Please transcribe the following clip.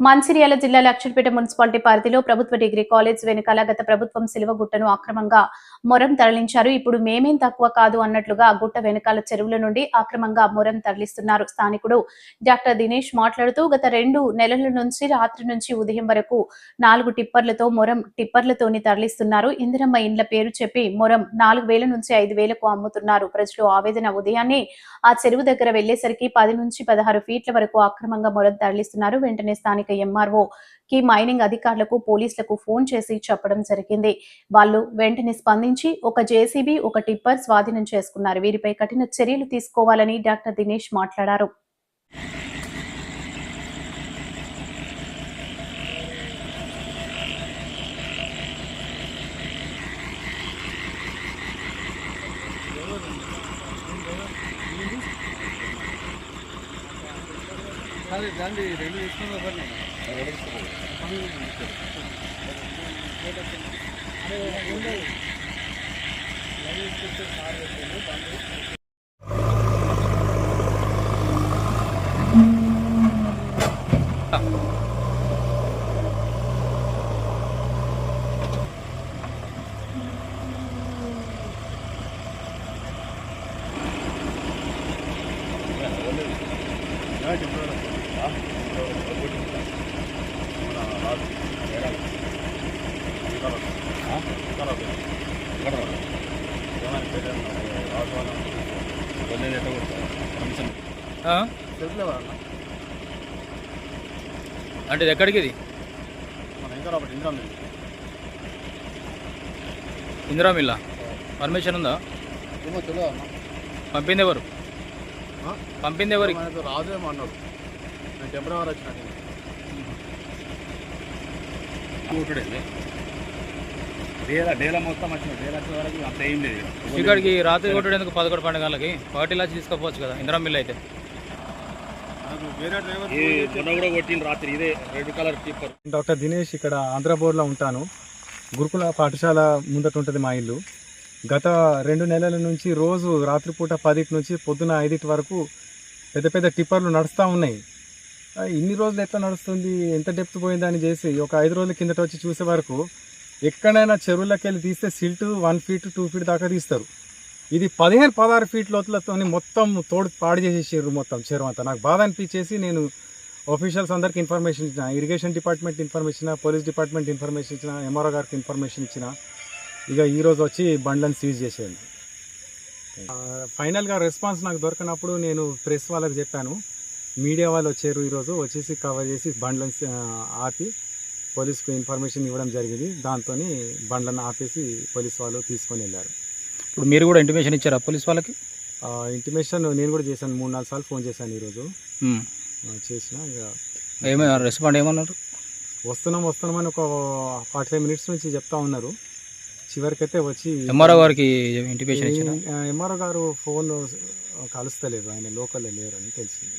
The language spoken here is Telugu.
మంచిర్యాల జిల్లా లక్షలపేట మున్సిపాలిటీ పరిధిలో ప్రభుత్వ డిగ్రీ కాలేజ్ వెనుకాల గత ప్రభుత్వం సిలువగుట్టను అక్రమంగా మొరం తరలించారు. ఇప్పుడు మేమేం తక్కువ కాదు అన్నట్లుగా గుట్ట వెనుకాల చెరువుల నుండి అక్రమంగా మొరం తరలిస్తున్నారు. స్థానికుడు డాక్టర్ దినేష్ మాట్లాడుతూ గత రెండు నెలల నుంచి రాత్రి నుంచి ఉదయం వరకు నాలుగు టిప్పర్లతో మొరం టిప్పర్లతోని తరలిస్తున్నారు. ఇందిరమ్మ ఇండ్ల పేరు చెప్పి మొరం నాలుగు వేల నుంచి ఐదు వేలకు అమ్ముతున్నారు. ప్రజలు ఆవేదన ఉదయాన్నే ఆ చెరువు దగ్గర వెళ్ళేసరికి పది నుంచి పదహారు ఫీట్ల వరకు అక్రమంగా మొరం తరలిస్తున్నారు. వెంటనే స్థానిక ఎంఆర్ఓ కి మైనింగ్ అధికారులకు పోలీసులకు ఫోన్ చేసి చెప్పడం జరిగింది. వాళ్ళు వెంటనే స్పందించి ఒక జేసీబీ ఒక టిప్పర్ స్వాధీనం చేసుకున్నారు. వీరిపై కఠిన చర్యలు తీసుకోవాలని డాక్టర్ దినేష్ మాట్లాడారు. సరే దాన్ని రెండు తీసుకుని ఒకటి ఆ? తెలుసులేవా అంటే ఇది ఎక్కడికి ఇది మన రాబట్టి ఇంకా ఉంది ఇందిరా మిల్లా? పర్మిషన్ ఉందా? పంపింది ఎవరు? పంపింది మనకు రాదేమో అన్నాడు. నేను. ఫిబ్రవరి వచ్చిన కూటుడే డేలా డేలా మొత్తం వచ్చిన డేలా వచ్చే వరకు అంత ఏం లేదు ఇక్కడికి రాత్రి కొట్టేందుకు పదకొండు పండుగలకి పార్టీ లాచి తీసుకోపోవచ్చు కదా ఇందిరా మిల్ అయితే. నాకు వేరే డ్రైవర్ ఈ మొన్న కూడా కొట్టిన రాత్రి ఇదే red colour tipper. Doctor Dinesh ఇక్కడ ఆంధ్ర బోర్డులో ఉంటాను. గురుకుల పాఠశాల ముందట ఉంటుంది మా ఇల్లు. గత రెండు నెలల నుంచి రోజు రాత్రిపూట పదిటి నుంచి పొద్దున ఐదింటి వరకు పెద్ద పెద్ద టిప్పర్లు నడుస్తూ ఉన్నాయి. ఇన్ని రోజులు ఎట్లా నడుస్తుంది? ఎంత డెప్త్ పోయిందని చేసి ఒక ఐదు రోజుల కిందట వచ్చి చూసే వరకు ఎక్కడైనా చెరువులకి వెళ్ళి తీస్తే silt one feet two feet దాకా తీస్తారు. ఇది పదిహేను పదహారు ఫీట్ లోతులతో మొత్తం తోడు పాడు చేసేసారు మొత్తం చెరువు అంతా. నాకు బాధ అనిపించేసి నేను ఆఫీషియల్స్ అందరికి ఇన్ఫర్మేషన్ ఇచ్చిన ఇరిగేషన్ డిపార్ట్మెంట్ ఇన్ఫర్మేషన్ ఇచ్చిన పోలీస్ డిపార్ట్మెంట్ ఇన్ఫర్మేషన్ ఇచ్చిన ఎంఆర్ఓ గారికి ఇన్ఫర్మేషన్ ఇచ్చిన. ఇక ఈరోజు వచ్చి బండ్లను సీజ్ చేసేయండి. ఫైనల్గా రెస్పాన్స్ నాకు దొరికినప్పుడు నేను ప్రెస్ వాళ్ళకి చెప్పాను. మీడియా వాళ్ళు వచ్చారు ఈరోజు వచ్చేసి కవర్ చేసి బండ్లను ఆపి పోలీస్కు ఇన్ఫర్మేషన్ ఇవ్వడం జరిగింది. దాంతో బండ్లను ఆపేసి పోలీస్ వాళ్ళు తీసుకొని వెళ్ళారు. ఇప్పుడు మీరు కూడా ఇంటిమేషన్ ఇచ్చారా పోలీస్ వాళ్ళకి? ఇంటిమేషన్ నేను కూడా చేశాను. మూడు నాలుగు సార్లు ఫోన్ చేశాను ఈరోజు. చేసిన ఇక ఏమైనా రెస్పాండ్ ఏమన్నారు? వస్తున్నాం వస్తున్నామని ఒక ఫార్టీ ఫైవ్ మినిట్స్ నుంచి చెప్తా ఉన్నారు. చివరికైతే వచ్చి ఎంఆర్ఓ గారికి ఇంటిమేషన్ ఎంఆర్ఓ గారు ఫోన్ కలుస్తలేదు ఆయన లోకల్లో లేరని తెలిసింది.